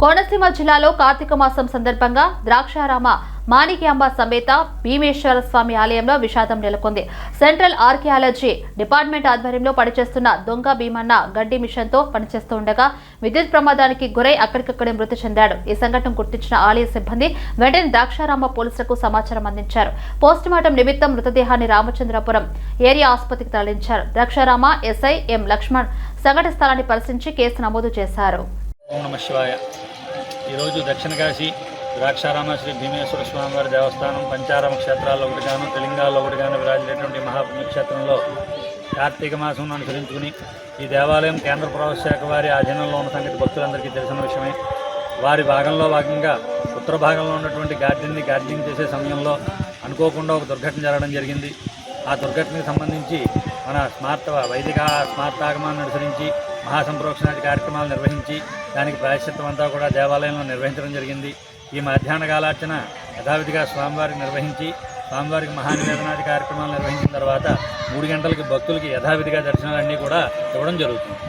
కోనసీమ జిల్లాలో కార్తీక మాసం సందర్భంగా ద్రాక్షారామ మాణిక్యాంబ సమేత భీమేశ్వర స్వామి ఆలయంలో విషాదం నెలకొంది. సెంట్రల్ ఆర్కియాలజీ డిపార్ట్మెంట్ ఆధ్వర్యంలో పనిచేస్తున్న దొంగ భీమన్న గడ్డి మిషన్తో పనిచేస్తూ ఉండగా విద్యుత్ ప్రమాదానికి గురై అక్కడికక్కడే మృతి చెందాడు. ఈ సంఘటన గుర్తించిన ఆలయ సిబ్బంది వెంటనే ద్రాక్షారామ పోలీసులకు సమాచారం అందించారు. పోస్టుమార్టం నిమిత్తం మృతదేహాన్ని రామచంద్రపురం ఏరియా ఆసుపత్రికి తరలించారు. ద్రాక్షారామ ఎస్ఐ ఎం లక్ష్మణ్ సంఘటన స్థలాన్ని పరిశీలించి కేసు నమోదు చేశారు. ఓం నమ శివాయ. ఈరోజు దక్షిణ కాశీ ద్రాక్షారామ శ్రీ భీమేశ్వర స్వామివారి దేవస్థానం పంచారామ క్షేత్రాల్లో ఒకటిగాను తెలంగాణలో ఒకటిగాను విరాజిల్లేటువంటి మహాపుణ్యక్షేత్రంలో కార్తీక మాసం అనుసరించుకుని ఈ దేవాలయం కేంద్ర ప్రవేశ శాఖ వారి ఆధీనంలో ఉన్న సంగతి భక్తులందరికీ తెలిసిన విషయమే. వారి భాగంలో భాగంగా ఉత్తర భాగంలో ఉన్నటువంటి గార్డెన్ని గార్డెనింగ్ చేసే సమయంలో అనుకోకుండా ఒక దుర్ఘటన జరగడం జరిగింది. ఆ దుర్ఘటనకు సంబంధించి మన స్మార్త వైదిక స్మార్తాగమాన్ని అనుసరించి మహాసంప్రోక్షణాది కార్యక్రమాలు నిర్వహించి దానికి ప్రాయశ్చిత్తం అంతా కూడా దేవాలయంలో నిర్వహించడం జరిగింది. ఈ మధ్యాహ్న కాలార్చన యథావిధిగా స్వామివారికి నిర్వహించి స్వామివారికి మహానివేదనాది కార్యక్రమాలు నిర్వహించిన తర్వాత మూడు గంటలకి భక్తులకి యథావిధిగా దర్శనాలన్నీ కూడా ఇవ్వడం జరుగుతుంది.